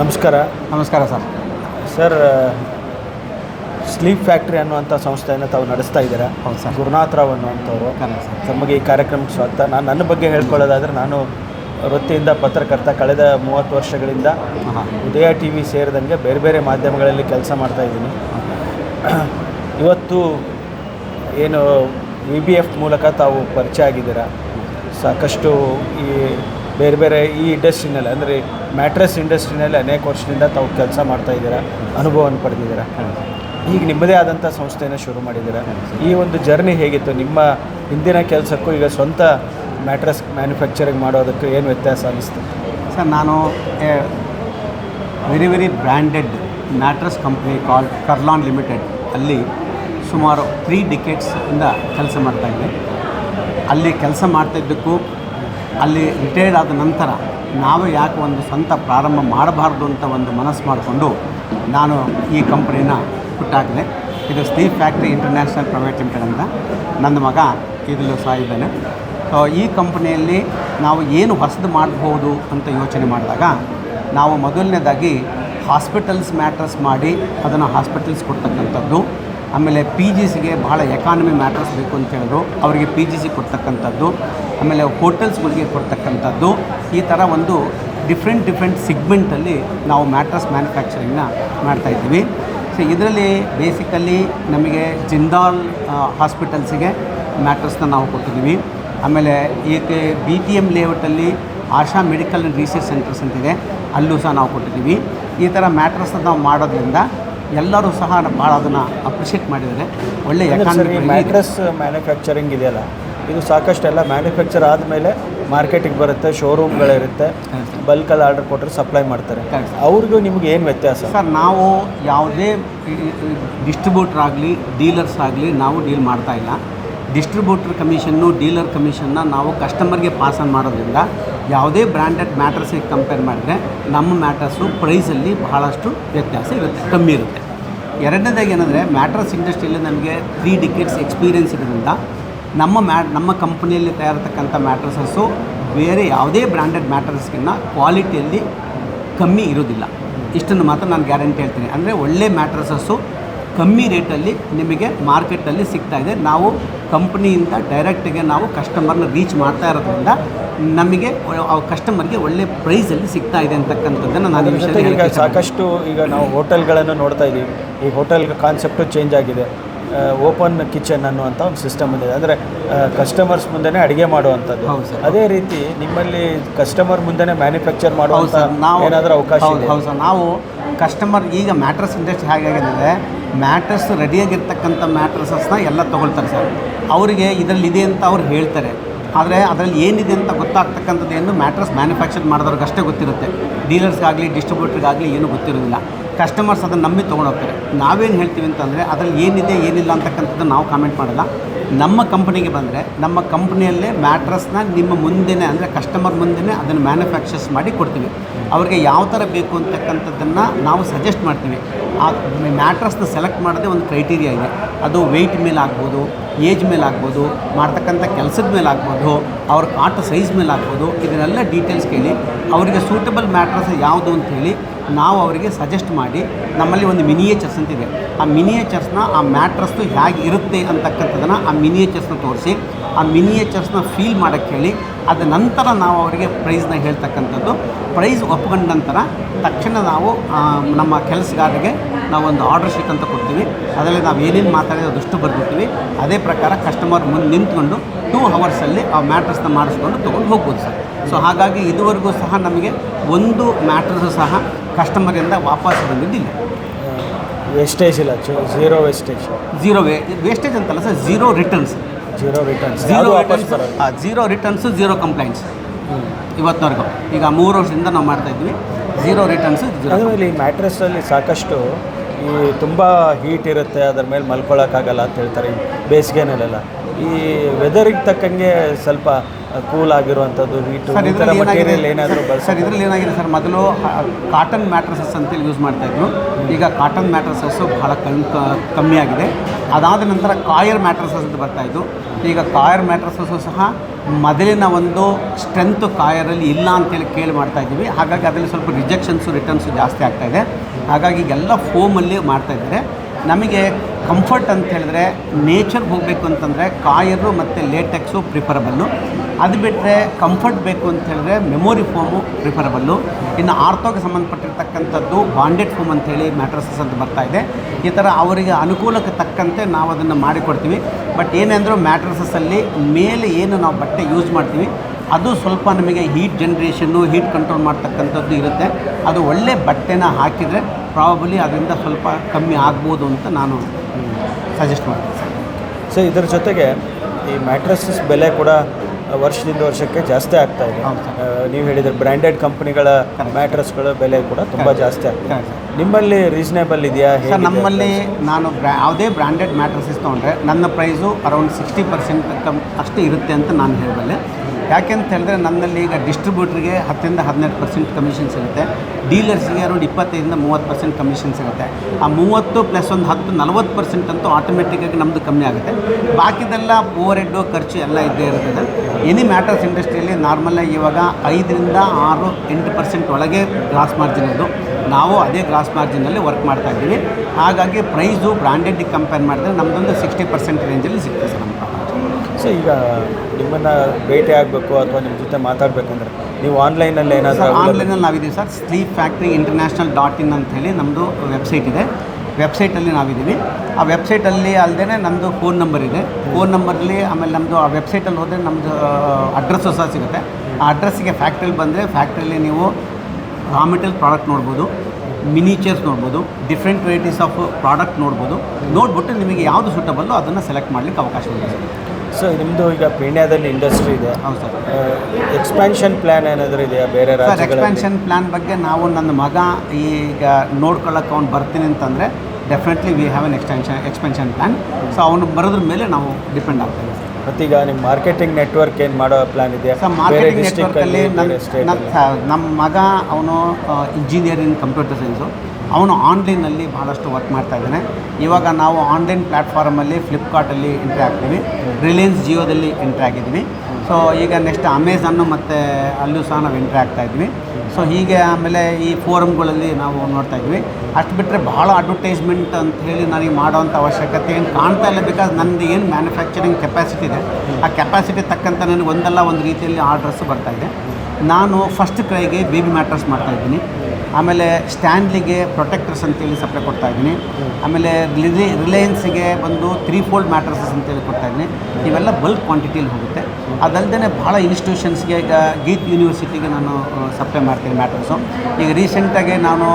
ನಮಸ್ಕಾರ. ನಮಸ್ಕಾರ sir. Sir sleep factory ಅನ್ನುವಂಥ ಸಂಸ್ಥೆಯನ್ನು ತಾವು ನಡೆಸ್ತಾ ಇದ್ದೀರಾ? ಹೌದು ಸರ್. ಗುರುನಾಥ್ ರಾವ್ ಅನ್ನುವಂಥವ್ರು. ತಮಗೆ ಈ ಕಾರ್ಯಕ್ರಮಕ್ಕೆ ಸ್ವಾಗತ. ನಾನು ನನ್ನ ಬಗ್ಗೆ ಹೇಳ್ಕೊಳ್ಳೋದಾದರೆ ನಾನು ವೃತ್ತಿಯಿಂದ ಪತ್ರಕರ್ತ ಕಳೆದ ಮೂವತ್ತು ವರ್ಷಗಳಿಂದ ಉದಯ ಟಿ ವಿ ಸೇರಿದಂಗೆ ಬೇರೆ ಬೇರೆ ಮಾಧ್ಯಮಗಳಲ್ಲಿ ಕೆಲಸ ಮಾಡ್ತಾ ಇದ್ದೀನಿ. ಇವತ್ತು ಏನು ವಿ ಬಿ ಎಫ್ ಮೂಲಕ ತಾವು ಪರಿಚಯ ಆಗಿದ್ದೀರಾ? ಸಾಕಷ್ಟು ಈ ಬೇರೆ ಬೇರೆ ಈ ಇಂಡಸ್ಟ್ರಿನಲ್ಲಿ, ಅಂದರೆ ಮ್ಯಾಟ್ರೆಸ್ ಇಂಡಸ್ಟ್ರಿನಲ್ಲಿ ಅನೇಕ ವರ್ಷದಿಂದ ತಾವು ಕೆಲಸ ಮಾಡ್ತಾ ಇದ್ದೀರಾ, ಅನುಭವವನ್ನು ಪಡೆದಿದ್ದೀರಾ? ಈಗ ನಿಮ್ಮದೇ ಆದಂಥ ಸಂಸ್ಥೆಯನ್ನು ಶುರು ಮಾಡಿದ್ದೀರಾ? ಈ ಒಂದು ಜರ್ನಿ ಹೇಗಿತ್ತು? ನಿಮ್ಮ ಹಿಂದಿನ ಕೆಲಸಕ್ಕೂ ಈಗ ಸ್ವಂತ ಮ್ಯಾಟ್ರೆಸ್ ಮ್ಯಾನುಫ್ಯಾಕ್ಚರಿಂಗ್ ಮಾಡೋದಕ್ಕೂ ಏನು ವ್ಯತ್ಯಾಸ ಅನ್ನಿಸ್ತು? ಸರ್, ನಾನು very very branded mattress company call Kurlon limited ಅಲ್ಲಿ ಸುಮಾರು ತ್ರೀ ಡಿಕೆಟ್ಸಿಂದ ಕೆಲಸ ಮಾಡ್ತಾಯಿದ್ದೆ ಅಲ್ಲಿ ಕೆಲಸ ಮಾಡ್ತಾಯಿದ್ದಕ್ಕೂ ಅಲ್ಲಿ ರಿಟೈರ್ಡ್ ಆದ ನಂತರ ನಾವು ಯಾಕೆ ಒಂದು ಸ್ವಂತ ಪ್ರಾರಂಭ ಮಾಡಬಾರ್ದು ಅಂತ ಒಂದು ಮನಸ್ಸು ಮಾಡಿಕೊಂಡು ನಾನು ಈ ಕಂಪ್ನಿನ ಹುಟ್ಟಾಕಿದೆ ಇದು sleep factory international private limited ಅಂತ. ನನ್ನ ಮಗ ಇದರಲ್ಲೂ ಸಹ ಇದ್ದಾನೆ. ಈ ಕಂಪ್ನಿಯಲ್ಲಿ ನಾವು ಏನು ಹೊಸದು ಮಾಡಬಹುದು ಅಂತ ಯೋಚನೆ ಮಾಡಿದಾಗ ನಾವು ಮೊದಲನೇದಾಗಿ ಹಾಸ್ಪಿಟಲ್ಸ್ ಮ್ಯಾಟ್ರಸ್ ಮಾಡಿ ಅದನ್ನು ಹಾಸ್ಪಿಟಲ್ಸ್ ಕೊಡ್ತಕ್ಕಂಥದ್ದು. ಆಮೇಲೆ ಪಿ ಜಿ ಸಿಗೆ ಬಹಳ ಎಕಾನಮಿ ಮ್ಯಾಟರ್ಸ್ ಬೇಕು ಅಂತ ಹೇಳಿದ್ರು. ಅವರಿಗೆ ಪಿ ಜಿ ಸಿ ಕೊಡ್ತಕ್ಕಂಥದ್ದು, ಆಮೇಲೆ ಹೋಟೆಲ್ಸ್ಗಳಿಗೆ ಕೊಡ್ತಕ್ಕಂಥದ್ದು. ಈ ಥರ ಒಂದು ಡಿಫ್ರೆಂಟ್ ಡಿಫ್ರೆಂಟ್ ಸಿಗ್ಮೆಂಟಲ್ಲಿ ನಾವು ಮ್ಯಾಟ್ರಸ್ ಮ್ಯಾನುಫ್ಯಾಕ್ಚರಿಂಗ್ನ ಮಾಡ್ತಾಯಿದ್ದೀವಿ ಸೊ ಇದರಲ್ಲಿ ಬೇಸಿಕಲಿ ನಮಗೆ ಜಿಂದಾಲ್ ಹಾಸ್ಪಿಟಲ್ಸಿಗೆ ಮ್ಯಾಟ್ರಸ್ನ ನಾವು ಕೊಟ್ಟಿದ್ದೀವಿ. ಆಮೇಲೆ ಈಗ B T M ಲೇಔಟಲ್ಲಿ Asha medical and research centres ಅಂತಿದೆ, ಅಲ್ಲೂ ಸಹ ನಾವು ಕೊಟ್ಟಿದ್ದೀವಿ. ಈ ಥರ ಮ್ಯಾಟ್ರಸ್ನ ನಾವು ಮಾಡೋದ್ರಿಂದ ಎಲ್ಲರೂ ಸಹ ಭಾಳ ಅದನ್ನು ಅಪ್ರಿಷಿಯೇಟ್ ಮಾಡಿದ್ದಾರೆ. ಒಳ್ಳೆ ಅಂದ್ರೆ ಸರ್ ಮ್ಯಾಟ್ರೆಸ್ ಮ್ಯಾನುಫ್ಯಾಕ್ಚರಿಂಗ್ ಇದೆಯಲ್ಲ ಇದು ಸಾಕಷ್ಟು ಎಲ್ಲ ಮ್ಯಾನುಫ್ಯಾಕ್ಚರ್ ಆದಮೇಲೆ ಮಾರ್ಕೆಟಿಗೆ ಬರುತ್ತೆ ಶೋರೂಮ್ಗಳಿರುತ್ತೆ ಬಲ್ಕಲ್ಲಿ ಆರ್ಡರ್ ಕೊಟ್ಟರೆ ಸಪ್ಲೈ ಮಾಡ್ತಾರೆ. ಅವ್ರಿಗೂ ನಿಮ್ಗೆ ಏನು ವ್ಯತ್ಯಾಸ? ಸರ್ ನಾವು ಯಾವುದೇ ಡಿಸ್ಟ್ರಿಬ್ಯೂಟ್ರ್ ಆಗಲಿ ಡೀಲರ್ಸ್ ಆಗಲಿ ನಾವು ಡೀಲ್ ಮಾಡ್ತಾ ಇಲ್ಲ. ಡಿಸ್ಟ್ರಿಬ್ಯೂಟ್ರ್ ಕಮಿಷನ್ನು ಡೀಲರ್ ಕಮಿಷನ್ನ ನಾವು ಕಸ್ಟಮರ್ಗೆ ಪಾಸನ್ ಮಾಡೋದ್ರಿಂದ ಯಾವುದೇ ಬ್ರ್ಯಾಂಡೆಡ್ ಮ್ಯಾಟ್ರಸ್ಸಿಗೆ ಕಂಪೇರ್ ಮಾಡಿದ್ರೆ ನಮ್ಮ ಮ್ಯಾಟ್ರಸ್ಸು ಪ್ರೈಸಲ್ಲಿ ಬಹಳಷ್ಟು ವ್ಯತ್ಯಾಸ ಇರುತ್ತೆ, ಕಮ್ಮಿ ಇರುತ್ತೆ. ಎರಡನೇದಾಗಿ ಏನಂದರೆ ಮ್ಯಾಟ್ರಸ್ ಇಂಡಸ್ಟ್ರಿಯಲ್ಲಿ ನಮಗೆ ತ್ರೀ ಡಿಕೆಟ್ಸ್ ಎಕ್ಸ್ಪೀರಿಯನ್ಸ್ ಇರೋದ್ರಿಂದ ನಮ್ಮ ಮ್ಯಾ ನಮ್ಮ ಕಂಪ್ನಿಯಲ್ಲಿ ತಯಾರಿರ್ತಕ್ಕಂಥ ಮ್ಯಾಟ್ರಸಸ್ಸು ಬೇರೆ ಯಾವುದೇ ಬ್ರ್ಯಾಂಡೆಡ್ ಮ್ಯಾಟ್ರಸ್ಗಿನ್ನ ಕ್ವಾಲಿಟಿಯಲ್ಲಿ ಕಮ್ಮಿ ಇರೋದಿಲ್ಲ. ಇಷ್ಟನ್ನು ಮಾತ್ರ ನಾನು ಗ್ಯಾರಂಟಿ ಹೇಳ್ತೀನಿ. ಅಂದರೆ ಒಳ್ಳೆ ಮ್ಯಾಟ್ರಸಸ್ಸು ಕಮ್ಮಿ ರೇಟಲ್ಲಿ ನಿಮಗೆ ಮಾರ್ಕೆಟಲ್ಲಿ ಸಿಗ್ತಾ ಇದೆ. ನಾವು ಕಂಪ್ನಿಯಿಂದ ಡೈರೆಕ್ಟಿಗೆ ನಾವು ಕಸ್ಟಮರ್ನ ರೀಚ್ ಮಾಡ್ತಾ ಇರೋದ್ರಿಂದ ನಮಗೆ ಕಸ್ಟಮರ್ಗೆ ಒಳ್ಳೆ ಪ್ರೈಸಲ್ಲಿ ಸಿಗ್ತಾ ಇದೆ ಅಂತಕ್ಕಂಥದ್ದನ್ನು ನಾನು ವಿಷಯದಲ್ಲಿ ಈಗ ಸಾಕಷ್ಟು ಈಗ ನಾವು ಹೋಟೆಲ್ಗಳನ್ನು ನೋಡ್ತಾ ಇದ್ದೀವಿ ಈ ಹೋಟೆಲ್ ಕಾನ್ಸೆಪ್ಟು ಚೇಂಜ್ ಆಗಿದೆ. ಓಪನ್ ಕಿಚನ್ ಅನ್ನುವಂಥ ಒಂದು ಸಿಸ್ಟಮ್ ಇದೆ. ಅಂದರೆ ಕಸ್ಟಮರ್ಸ್ ಮುಂದೆನೇ ಅಡುಗೆ ಮಾಡುವಂಥದ್ದು. ಅದೇ ರೀತಿ ನಿಮ್ಮಲ್ಲಿ ಕಸ್ಟಮರ್ ಮುಂದೆನೇ ಮ್ಯಾನುಫ್ಯಾಕ್ಚರ್ ಮಾಡುವಂಥ ನಾವು ಏನಾದರೂ ಅವಕಾಶ ಹೌದು ಸರ್. ನಾವು ಕಸ್ಟಮರ್ ಈಗ ಮ್ಯಾಟ್ರಸ್ ಇಂಡಸ್ಟ್ರಿ ಹೇಗಾಗಿದೆ ಅಂದರೆ ಮ್ಯಾಟ್ರಸ್ ರೆಡಿಯಾಗಿರ್ತಕ್ಕಂಥ ಮ್ಯಾಟ್ರಸಸ್ನ ಎಲ್ಲ ತೊಗೊಳ್ತಾರೆ ಸರ್. ಅವರಿಗೆ ಇದರಲ್ಲಿ ಇದೆ ಅಂತ ಅವ್ರು ಹೇಳ್ತಾರೆ. ಆದರೆ ಅದರಲ್ಲಿ ಏನಿದೆ ಅಂತ ಗೊತ್ತಾಗ್ತಕ್ಕಂಥದ್ದು ಏನು ಮ್ಯಾಟ್ರಸ್ ಮ್ಯಾನುಫ್ಯಾಕ್ಚರ್ ಮಾಡಿದವ್ರಿಗಷ್ಟೇ ಗೊತ್ತಿರುತ್ತೆ. ಡೀಲರ್ಸ್ಗಾಗಲಿ ಡಿಸ್ಟ್ರಿಬ್ಯೂಟ್ರಿಗಾಗಲಿ ಏನೂ ಗೊತ್ತಿರೋದಿಲ್ಲ ಕಸ್ಟಮರ್ಸ್ ಅದನ್ನು ನಂಬಿ ತೊಗೊಂಡೋಗ್ತಾರೆ. ನಾವೇನು ಹೇಳ್ತೀವಿ ಅಂತಂದರೆ, ಅದರಲ್ಲಿ ಏನಿದೆ, ಏನಿಲ್ಲ ಅಂತಕ್ಕಂಥದ್ದು ನಾವು ಕಾಮೆಂಟ್ ಮಾಡಲ್ಲ. ನಮ್ಮ ಕಂಪ್ನಿಗೆ ಬಂದರೆ, ನಮ್ಮ ಕಂಪ್ನಿಯಲ್ಲೇ ಮ್ಯಾಟ್ರಸ್ನ ನಿಮ್ಮ ಮುಂದೆನೇ, ಅಂದರೆ ಕಸ್ಟಮರ್ ಮುಂದೆನೇ ಅದನ್ನು ಮ್ಯಾನುಫ್ಯಾಕ್ಚರ್ಸ್ ಮಾಡಿ ಕೊಡ್ತೀವಿ. ಅವ್ರಿಗೆ ಯಾವ ಥರ ಬೇಕು ಅಂತಕ್ಕಂಥದ್ದನ್ನು ನಾವು ಸಜೆಸ್ಟ್ ಮಾಡ್ತೀವಿ. ಆ ಮ್ಯಾಟ್ರಸ್ನ ಸೆಲೆಕ್ಟ್ ಮಾಡೋದೇ ಒಂದು ಕ್ರೈಟೀರಿಯಾ ಇದೆ. ಅದು ವೆಯ್ಟ್ ಮೇಲೆ ಆಗ್ಬೋದು ಏಜ್ ಮೇಲೆ ಆಗ್ಬೋದು, ಮಾಡ್ತಕ್ಕಂಥ ಕೆಲಸದ ಮೇಲೆ ಆಗ್ಬೋದು, ಅವ್ರ ಕಾಟ ಸೈಜ್ ಮೇಲೆ ಆಗ್ಬೋದು, ಇದನ್ನೆಲ್ಲ ಡೀಟೇಲ್ಸ್ ಕೇಳಿ, ಅವರಿಗೆ ಸೂಟಬಲ್ ಮ್ಯಾಟ್ರಸ್ ಯಾವುದು ಅಂತ ಹೇಳಿ ನಾವು ಅವರಿಗೆ ಸಜೆಸ್ಟ್ ಮಾಡಿ, ನಮ್ಮಲ್ಲಿ ಒಂದು ಮಿನಿಯೇಚರ್ಸ್ ಅಂತಿದೆ ಆ ಮಿನಿಯೇಚರ್ಸ್ನ ಆ ಮ್ಯಾಟ್ರಸ್ಸು ಹೇಗೆ ಇರುತ್ತೆ ಅಂತಕ್ಕಂಥದ್ದನ್ನು ಆ ಮಿನಿಯೇಚರ್ಸ್ನ ತೋರಿಸಿ, ಆ ಮಿನಿಯೇಚರ್ಸ್ನ ಫೀಲ್ ಮಾಡೋಕ್ಕೆ ಹೇಳಿ, ಅದ ನಂತರ ನಾವು ಅವರಿಗೆ ಪ್ರೈಸ್ನ ಹೇಳ್ತಕ್ಕಂಥದ್ದು. ಪ್ರೈಸ್ ಒಪ್ಕೊಂಡ ನಂತರ ತಕ್ಷಣ ನಾವು ನಮ್ಮ ಕೆಲಸಗಾರರಿಗೆ ನಾವು ಒಂದು ಆರ್ಡರ್ ಶೀಟ್ ಅಂತ ಕೊಡ್ತೀವಿ. ಅದರಲ್ಲಿ ನಾವು ಏನೇನು ಮಾತಾಡಿದ್ರೆ ಅದಷ್ಟು ಬರ್ಬಿಡ್ತೀವಿ ಅದೇ ಪ್ರಕಾರ ಕಸ್ಟಮರ್ ಮುಂದೆ ನಿಂತ್ಕೊಂಡು ಟೂ ಹವರ್ಸಲ್ಲಿ ಆ ಮ್ಯಾಟ್ರಸ್ನ ಮಾಡಿಸ್ಕೊಂಡು ತೊಗೊಂಡು ಹೋಗ್ಬೋದು ಸರ್. ಸೊ ಹಾಗಾಗಿ ಇದುವರೆಗೂ ಸಹ ನಮಗೆ ಒಂದು ಮ್ಯಾಟ್ರಸ್ ಸಹ ಕಸ್ಟಮರಿಂದ ವಾಪಸ್ ಬಂದಿದ್ದಿಲ್ಲ. ವೆಸ್ಟೇಜ್ ಇಲ್ಲ zero wastage zero way wastage ಅಂತಲ್ಲ sir zero returns zero returns zero returns ಬರೋದು ಝೀರೋ ರಿಟರ್ನ್ಸು ಝೀರೋ ಕಂಪ್ಲೇಂಟ್ಸ್ ಇವತ್ತಿನವರೆಗೂ ಈಗ ಮೂರು ವರ್ಷದಿಂದ ನಾವು ಮಾಡ್ತಾ ಇದ್ವಿ. ಝೀರೋ ರಿಟರ್ನ್ಸು ಮ್ಯಾಟ್ರಸ್ಸಲ್ಲಿ ಸಾಕಷ್ಟು ಈ ತುಂಬ ಹೀಟ್ ಇರುತ್ತೆ, ಅದ್ರ ಮೇಲೆ ಮಲ್ಕೊಳ್ಳೋಕ್ಕಾಗಲ್ಲ ಅಂತ ಹೇಳ್ತಾರೆ ಈ ಬೇಸಿಗೆನಲ್ಲೆಲ್ಲ. ಈ ವೆದರಿಗೆ ತಕ್ಕಂಗೆ ಸ್ವಲ್ಪ ಕೂಲ್ ಆಗಿರುವಂಥದ್ದು ಹೀಟು ಸರ್ ಈ ಥರ ಇದರಲ್ಲಿ ಮಟೀರಿಯಲ್ ಏನಾಗಿದೆ ಏನಾದರೂ ಸರ್ ಬಳಸಿ ಇದರಲ್ಲಿ ಏನಾಗಿದೆ? ಸರ್ ಮೊದಲು ಕಾಟನ್ ಮ್ಯಾಟ್ರಸಸ್ ಅಂತೇಳಿ ಯೂಸ್ ಮಾಡ್ತಾ ಇದ್ರು. ಈಗ ಕಾಟನ್ ಮ್ಯಾಟ್ರಸಸ್ಸು ಬಹಳ ಕಮ್ ಕಮ್ಮಿ ಆಗಿದೆ. ಅದಾದ ನಂತರ ಕಾಯರ್ ಮ್ಯಾಟ್ರಸಸ್ ಅಂತ ಬರ್ತಾ ಇದ್ದು ಈಗ ಕಾಯರ್ ಮ್ಯಾಟ್ರಸಸ್ಸು ಸಹ ಮೊದಲಿನ ಒಂದು ಸ್ಟ್ರೆಂತ್ ಕಾಯರಲ್ಲಿ ಇಲ್ಲ ಅಂತೇಳಿ ಕೇಳಿ ಮಾಡ್ತಾ ಇದ್ದೀವಿ. ಹಾಗಾಗಿ ಅದರಲ್ಲಿ ಸ್ವಲ್ಪ ರಿಜೆಕ್ಷನ್ಸು ರಿಟರ್ನ್ಸು ಜಾಸ್ತಿ ಆಗ್ತಾ ಇದೆ. ಹಾಗಾಗಿ ಈಗೆಲ್ಲ ಫೋಮಲ್ಲಿ ಮಾಡ್ತಾ ಇದ್ದಾರೆ. ನಮಗೆ ಕಂಫರ್ಟ್ ಅಂತ ಹೇಳಿದ್ರೆ ನೇಚರ್ಗೆ ಹೋಗಬೇಕು ಅಂತಂದರೆ ಕಾಯರು ಮತ್ತು ಲೇಟೆಕ್ಸು ಪ್ರಿಫರಬಲ್ಲು ಅದು ಬಿಟ್ಟರೆ ಕಂಫರ್ಟ್ ಬೇಕು ಅಂತ ಹೇಳಿದ್ರೆ ಮೆಮೊರಿ ಫೋಮು ಪ್ರಿಫರಬಲ್ಲು ಇನ್ನು ಆರ್ತೋಗೆ ಸಂಬಂಧಪಟ್ಟಿರ್ತಕ್ಕಂಥದ್ದು ಬಾಂಡೆಡ್ ಫೋಮ್ ಅಂತೇಳಿ ಮ್ಯಾಟ್ರಸಸ್ ಅಂತ ಬರ್ತಾ ಇದೆ. ಈ ಥರ ಅವರಿಗೆ ಅನುಕೂಲಕ್ಕೆ ತಕ್ಕಂತೆ ನಾವು ಅದನ್ನು ಮಾಡಿಕೊಡ್ತೀವಿ. ಬಟ್ ಏನೆಂದರೂ ಮ್ಯಾಟ್ರಸಸ್ಸಲ್ಲಿ ಮೇಲೆ ಏನು ನಾವು ಬಟ್ಟೆ ಯೂಸ್ ಮಾಡ್ತೀವಿ, ಅದು ಸ್ವಲ್ಪ ನಮಗೆ ಹೀಟ್ ಜನ್ರೇಷನ್ನು ಹೀಟ್ ಕಂಟ್ರೋಲ್ ಮಾಡ್ತಕ್ಕಂಥದ್ದು ಇರುತ್ತೆ. ಅದು ಒಳ್ಳೆ ಬಟ್ಟೆನ ಹಾಕಿದರೆ ಪ್ರಾಬಬ್ಲಿ ಅದರಿಂದ ಸ್ವಲ್ಪ ಕಮ್ಮಿ ಆಗ್ಬೋದು ಅಂತ ನಾನು ಸಜೆಸ್ಟ್ ಮಾಡ್ತೀನಿ. ಸೊ ಇದರ ಜೊತೆಗೆ ಈ ಮ್ಯಾಟ್ರಸಸ್ ಬೆಲೆ ಕೂಡ ವರ್ಷದಿಂದ ವರ್ಷಕ್ಕೆ ಜಾಸ್ತಿ ಆಗ್ತಾ ಇದೆ. ನೀವು ಹೇಳಿದ್ರೆ ಬ್ರ್ಯಾಂಡೆಡ್ ಕಂಪ್ನಿಗಳ ಮ್ಯಾಟ್ರಸ್ಗಳ ಬೆಲೆ ಕೂಡ ತುಂಬ ಜಾಸ್ತಿ ಆಗ್ತದೆ ನಿಮ್ಮಲ್ಲಿ ರೀಸನೇಬಲ್ ಇದೆಯಾ? ಸರ್ ನಮ್ಮಲ್ಲಿ ನಾನು ಬ್ರಾ ಯಾವುದೇ ಬ್ರ್ಯಾಂಡೆಡ್ ಮ್ಯಾಟ್ರಸಸ್ ತೊಗೊಂಡ್ರೆ ನನ್ನ ಪ್ರೈಸು ಅರೌಂಡ್ ಸಿಕ್ಸ್ಟಿ ಪರ್ಸೆಂಟ್ ಅಷ್ಟು ಇರುತ್ತೆ ಅಂತ ನಾನು ಹೇಳಬಲ್ಲೆ. ಯಾಕೆಂತ ಹೇಳಿದ್ರೆ ನಮ್ಮಲ್ಲಿ ಈಗ ಡಿಸ್ಟ್ರಿಬ್ಯೂಟ್ರಿಗೆ ಹತ್ತರಿಂದ ಹದಿನೆಂಟು ಪರ್ಸೆಂಟ್ ಕಮಿಷನ್ ಸಿಗುತ್ತೆ. ಡೀಲರ್ಸ್ಗೆ ಅರೌಂಡ್ ಇಪ್ಪತ್ತೈದರಿಂದ ಮೂವತ್ತು ಪರ್ಸೆಂಟ್ ಕಮಿಷನ್ ಸಿಗುತ್ತೆ. ಆ ಮೂವತ್ತು ಪ್ಲಸ್ ಒಂದು ಹತ್ತು ನಲ್ವತ್ತು ಪರ್ಸೆಂಟ್ ಅಂತೂ ಆಟೋಮೆಟಿಕ್ಕಾಗಿ ನಮ್ಮದು ಕಮ್ಮಿ ಆಗುತ್ತೆ. ಬಾಕಿದೆಲ್ಲ ಓವರ್ ಹೆಡ್ಡು ಖರ್ಚು ಎಲ್ಲ ಇದ್ದೇ ಇರುತ್ತದೆ. ಎನಿ ಮ್ಯಾಟರ್ಸ್ ಇಂಡಸ್ಟ್ರಿಯಲ್ಲಿ ನಾರ್ಮಲ್ಲಾಗಿ ಇವಾಗ ಐದರಿಂದ ಆರು, ಎಂಟು ಪರ್ಸೆಂಟ್ ಒಳಗೆ ಗ್ರಾಸ್ ಮಾರ್ಜಿನ್ ಅದು ನಾವು ಅದೇ ಗ್ರಾಸ್ ಮಾರ್ಜಿನಲ್ಲಿ ವರ್ಕ್ ಮಾಡ್ತಾ ಇದ್ದೀವಿ. ಹಾಗಾಗಿ ಪ್ರೈಸು ಬ್ರ್ಯಾಂಡೆಡ್ಗೆ ಕಂಪೇರ್ ಮಾಡಿದ್ರೆ ನಮ್ಮದೊಂದು ಸಿಕ್ಸ್ಟಿ ಪರ್ಸೆಂಟ್ ರೇಂಜಲ್ಲಿ ಸಿಗ್ತದೆ ಸರ್ ನಮ್ಮ. ಸೊ ಈಗ ನಿಮ್ಮನ್ನು ಭೇಟಿ ಆಗಬೇಕು ಅಥವಾ ನಿಮ್ಮ ಜೊತೆ ಮಾತಾಡಬೇಕು ಮಾತಾಡಬೇಕಂದ್ರೆ ನೀವು ಆನ್ಲೈನಲ್ಲಿ ಸರ್ ಏನಾದರೂ ಆನ್ಲೈನಲ್ಲಿ ನಾವಿದ್ದೀವಿ sir. Sleep factory international dot in ಅಂತ ಹೇಳಿ ನಮ್ಮದು ವೆಬ್ಸೈಟ್ ಇದೆ. ವೆಬ್ಸೈಟಲ್ಲಿ ನಾವಿದ್ದೀವಿ. ಆ ವೆಬ್ಸೈಟಲ್ಲಿ ಅಲ್ಲದೆ ನಮ್ಮದು ಫೋನ್ ನಂಬರ್ ಇದೆ. ಫೋನ್ ನಂಬರಲ್ಲಿ ಆಮೇಲೆ ನಮ್ಮದು ಆ ವೆಬ್ಸೈಟಲ್ಲಿ ಹೋದರೆ ನಮ್ಮದು ಅಡ್ರೆಸ್ ಸಹ ಸಿಗುತ್ತೆ. ಆ ಅಡ್ರೆಸ್ಸಿಗೆ ಫ್ಯಾಕ್ಟ್ರಿಲಿ ಬಂದರೆ ಫ್ಯಾಕ್ಟ್ರಿಯಲ್ಲಿ ನೀವು ರಾ ಮೆಟೀರಿಯಲ್ ಪ್ರಾಡಕ್ಟ್ ನೋಡ್ಬೋದು ಮಿನಿಚರ್ಸ್ ನೋಡ್ಬೋದು ಡಿಫ್ರೆಂಟ್ ವೆರೈಟೀಸ್ ಆಫ್ ಪ್ರಾಡಕ್ಟ್ ನೋಡ್ಬೋದು. ನೋಡ್ಬಿಟ್ಟು ನಿಮಗೆ ಯಾವುದು ಸೂಟಬಲ್ಲೋ ಅದನ್ನು ಸೆಲೆಕ್ಟ್ ಮಾಡಲಿಕ್ಕೆ ಅವಕಾಶ ಇದೆ ಸರ್. ಸೊ ನಿಮ್ಮದು ಈಗ ಪೀಣ್ಯದಲ್ಲಿ ಇಂಡಸ್ಟ್ರಿ ಇದೆ. ಹೌದು ಸರ್. ಎಕ್ಸ್ಪ್ಯಾನ್ಷನ್ ಪ್ಲ್ಯಾನ್ ಏನಾದರೂ ಇದೆಯಾ ಬೇರೆ ಸರ್ ರಾಜ್ಯಗಳಲ್ಲಿ? ಎಕ್ಸ್ಪ್ಯಾನ್ಷನ್ ಪ್ಲ್ಯಾನ್ ಬಗ್ಗೆ ನಾವು ನನ್ನ ಮಗ ಈಗ ನೋಡ್ಕೊಳ್ಳೋಕೆ ಅವ್ನು ಬರ್ತೀನಿ ಅಂತಂದರೆ definitely we have an extension expansion plan so ಅವನು ಬರೋದ್ರ ಮೇಲೆ ನಾವು ಡಿಪೆಂಡ್ ಆಗ್ತೀವಿ ಮತ್ತೀಗ ನಿಮ್ಮ ಮಾರ್ಕೆಟಿಂಗ್ ನೆಟ್ವರ್ಕ್ ಏನು ಮಾಡೋ ಪ್ಲ್ಯಾನ್ ಇದೆಯಾ? ಸರ್ ಬೇರೆ ಮಾರ್ಕೆಟಿಂಗ್ ನೆಟ್ವರ್ಕ್ ನೆಟ್ವರ್ಕಲ್ಲಿ ನನ್ನ ನಮ್ಮ ಮಗ ಅವನು ಇಂಜಿನಿಯರಿಂಗ್ ಕಂಪ್ಯೂಟರ್ ಸೈನ್ಸು ಅವನು ಆನ್ಲೈನಲ್ಲಿ ಭಾಳಷ್ಟು ವರ್ಕ್ ಮಾಡ್ತಾ ಇದ್ದಾನೆ. ಇವಾಗ ನಾವು ಆನ್ಲೈನ್ ಪ್ಲ್ಯಾಟ್ಫಾರ್ಮಲ್ಲಿ ಫ್ಲಿಪ್ಕಾರ್ಟಲ್ಲಿ ಎಂಟ್ರಿ ಆಗ್ತೀವಿ ರಿಲಯನ್ಸ್ ಜಿಯೋದಲ್ಲಿ ಎಂಟ್ರಿ ಆಗಿದ್ದೀವಿ ಸೊ ಈಗ ನೆಕ್ಸ್ಟ್ ಅಮೆಝಾನು ಮತ್ತು ಅಲ್ಲೂ ಸಹ ನಾವು ಎಂಟ್ರಿ ಆಗ್ತಾ ಇದ್ವಿ ಸೊ ಹೀಗೆ ಆಮೇಲೆ ಈ ಫೋರಮ್ಗಳಲ್ಲಿ ನಾವು ನೋಡ್ತಾ ಇದ್ವಿ ಅಷ್ಟು ಬಿಟ್ಟರೆ ಭಾಳ ಅಡ್ವರ್ಟೈಸ್ಮೆಂಟ್ ಅಂತ ಹೇಳಿ ನನಗೆ ಮಾಡೋವಂಥ ಅವಶ್ಯಕತೆ ಏನು ಕಾಣ್ತಾ ಇಲ್ಲ ಬಿಕಾಸ್ ನಂದು ಏನು ಮ್ಯಾನುಫ್ಯಾಕ್ಚರಿಂಗ್ ಕೆಪಾಸಿಟಿ ಇದೆ. ಆ ಕೆಪಾಸಿಟಿ ತಕ್ಕಂಥ ನನಗೆ ಒಂದಲ್ಲ ಒಂದು ರೀತಿಯಲ್ಲಿ ಆರ್ಡ್ರಸ್ಸು ಬರ್ತಾಯಿದೆ ನಾನು ಫಸ್ಟ್ ಕ್ರೈಗೆ ಬೇಬಿ ಮ್ಯಾಟ್ರಸ್ ಮಾಡ್ತಾ ಇದ್ದೀನಿ. ಆಮೇಲೆ ಸ್ಟ್ಯಾಂಡ್ಲಿಗೆ ಪ್ರೊಟೆಕ್ಟರ್ಸ್ ಅಂತೇಳಿ ಸಪ್ಲೈ ಕೊಡ್ತಾ ಇದ್ದೀನಿ. ಆಮೇಲೆ ರಿಲಿ, ರಿಲಯನ್ಸಿಗೆ ಬಂದು ತ್ರೀ ಫೋಲ್ಡ್ ಮ್ಯಾಟ್ರಸಸ್ ಅಂತೇಳಿ ಕೊಡ್ತಾ ಇದ್ದೀನಿ. ಇವೆಲ್ಲ ಬಲ್ಕ್ ಕ್ವಾಂಟಿಟಿಯಲ್ಲಿ ಹೋಗುತ್ತೆ. ಅದಲ್ಲದೆ ಭಾಳ ಇನ್ಸ್ಟಿಟ್ಯೂಷನ್ಸ್ಗೆ ಈಗ ಗೀತ್ ಯೂನಿವರ್ಸಿಟಿಗೆ ನಾನು ಸಪ್ಲೈ ಮಾಡ್ತೀನಿ ಮ್ಯಾಟ್ರಸು ಈಗ ರೀಸೆಂಟಾಗಿ ನಾನು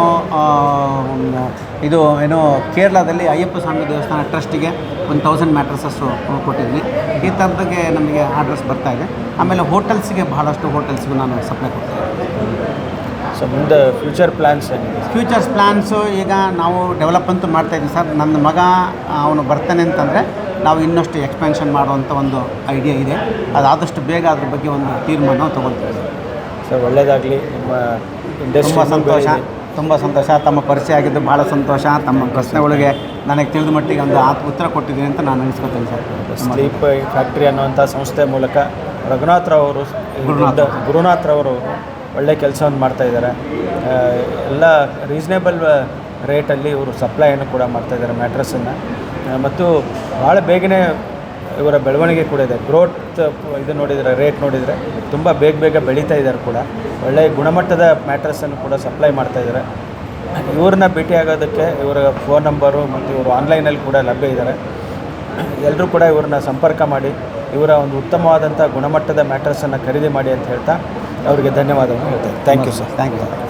ಇದು ಏನು ಕೇರಳದಲ್ಲಿ ಅಯ್ಯಪ್ಪ ಸ್ವಾಮಿ ದೇವಸ್ಥಾನ ಟ್ರಸ್ಟಿಗೆ ಒಂದು ತೌಸಂಡ್ ಮ್ಯಾಟ್ರಸಸ್ಸು ಕೊಟ್ಟಿದ್ವಿ ಈ ಥರದಾಗೆ ನಮಗೆ ಆರ್ಡ್ರಸ್ ಬರ್ತಾ ಇದೆ. ಆಮೇಲೆ ಹೋಟೆಲ್ಸ್ಗೆ ಭಾಳಷ್ಟು ಹೋಟೆಲ್ಸ್ಗೂ ನಾನು ಸಪ್ಲೈ ಕೊಡ್ತೀನಿ ಸೊ ಮುಂದೆ ಫ್ಯೂಚರ್ ಪ್ಲ್ಯಾನ್ಸ್ ಏನಿದೆ ಫ್ಯೂಚರ್ಸ್ ಪ್ಲ್ಯಾನ್ಸು ಈಗ ನಾವು ಡೆವಲಪ್ ಅಂತೂ ಮಾಡ್ತಾ ಇದ್ದೀವಿ ಸರ್. ನನ್ನ ಮಗ ಅವನು ಬರ್ತಾನೆ ಅಂತಂದರೆ ನಾವು ಇನ್ನಷ್ಟು ಎಕ್ಸ್ಪೆನ್ಷನ್ ಮಾಡುವಂಥ ಒಂದು ಐಡಿಯಾ ಇದೆ. ಅದಾದಷ್ಟು ಬೇಗ ಅದ್ರ ಬಗ್ಗೆ ಒಂದು ತೀರ್ಮಾನ ತೊಗೊಳ್ತೀವಿ. ಸರ್ ಒಳ್ಳೆಯದಾಗಲಿ ನಿಮ್ಮ ತುಂಬ ಸಂತೋಷ. ತುಂಬ ಸಂತೋಷ. ತಮ್ಮ ಪರಿಚಯ ಆಗಿದ್ದು ಭಾಳ ಸಂತೋಷ. ತಮ್ಮ ಪ್ರಶ್ನೆಗಳಿಗೆ ನನಗೆ ತಿಳಿದ ಮಟ್ಟಿಗೆ ಒಂದು ಆತ್ ಉತ್ತರ ಕೊಟ್ಟಿದ್ದೀನಿ ಅಂತ ನಾನು ಅನಿಸ್ಕೊತೀನಿ ಸರ್. ಸ್ಲೀಪ್ ಫ್ಯಾಕ್ಟ್ರಿ ಅನ್ನುವಂಥ ಸಂಸ್ಥೆ ಮೂಲಕ ರಘುನಾಥ್ ರಾವ್ ಅವರು ಗುರುನಾಥ್. ರಾವ್ ಗುರುನಾಥ್ ರವರು ಒಳ್ಳೆ ಕೆಲಸವನ್ನು ಮಾಡ್ತಾ ಇದ್ದಾರೆ ಆ, ಎಲ್ಲ ರೀಸನೇಬಲ್ ರೇಟಲ್ಲಿ ಇವರು ಸಪ್ಲೈಯನ್ನು ಕೂಡ ಮಾಡ್ತಾ ಇದ್ದಾರೆ ಮ್ಯಾಟ್ರಸನ್ನು ಮತ್ತು ಭಾಳ ಬೇಗನೆ ಇವರ ಬೆಳವಣಿಗೆ ಕೂಡ ಇದೆ. ಗ್ರೋತ್ ಇದು ನೋಡಿದರೆ ರೇಟ್ ನೋಡಿದರೆ ತುಂಬ ಬೇಗ ಬೇಗ ಬೆಳೀತಾ ಇದ್ದಾರೆ ಕೂಡ. ಒಳ್ಳೆಯ ಗುಣಮಟ್ಟದ ಮ್ಯಾಟ್ರಸನ್ನು ಕೂಡ ಸಪ್ಲೈ ಮಾಡ್ತಾ ಇದ್ದಾರೆ ಇವ್ರನ್ನ ಭೇಟಿಯಾಗೋದಕ್ಕೆ ಇವರ ಫೋನ್ ನಂಬರು ಮತ್ತು ಇವರು ಆನ್ಲೈನಲ್ಲಿ ಕೂಡ ಲಭ್ಯ ಇದ್ದಾರೆ ಎಲ್ಲರೂ ಕೂಡ ಇವ್ರನ್ನ ಸಂಪರ್ಕ ಮಾಡಿ ಇವರ ಒಂದು ಉತ್ತಮವಾದಂಥ ಗುಣಮಟ್ಟದ ಮ್ಯಾಟ್ರಸನ್ನು ಖರೀದಿ ಮಾಡಿ ಅಂತ ಹೇಳ್ತಾ ಅವರಿಗೆ ಧನ್ಯವಾದವನ್ನು ಹೇಳ್ತೇನೆ. Thank you sir thank you sir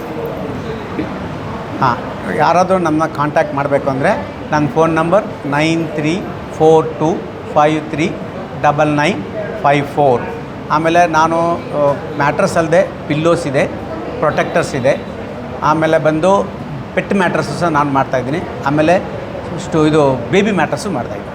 ಹಾಂ, ಯಾರಾದರೂ ನನ್ನ ಕಾಂಟ್ಯಾಕ್ಟ್ ಮಾಡಬೇಕು ಅಂದರೆ ನನ್ನ phone number nine three four two five three double nine five four ಆಮೇಲೆ ನಾನು ಮ್ಯಾಟ್ರಸ್ ಅಲ್ಲದೆ ಪಿಲ್ಲೋಸ್ ಇದೆ ಪ್ರೊಟೆಕ್ಟರ್ಸ್ ಇದೆ. ಆಮೇಲೆ ಬಂದು ಪೆಟ್ ಮ್ಯಾಟ್ರಸ್ಸು ಸಹ ನಾನು ಮಾಡ್ತಾಯಿದ್ದೀನಿ ಆಮೇಲೆ ಇಷ್ಟು ಇದು ಬೇಬಿ ಮ್ಯಾಟ್ರಸ್ಸು ಮಾಡ್ತಾಯಿದ್ದೀನಿ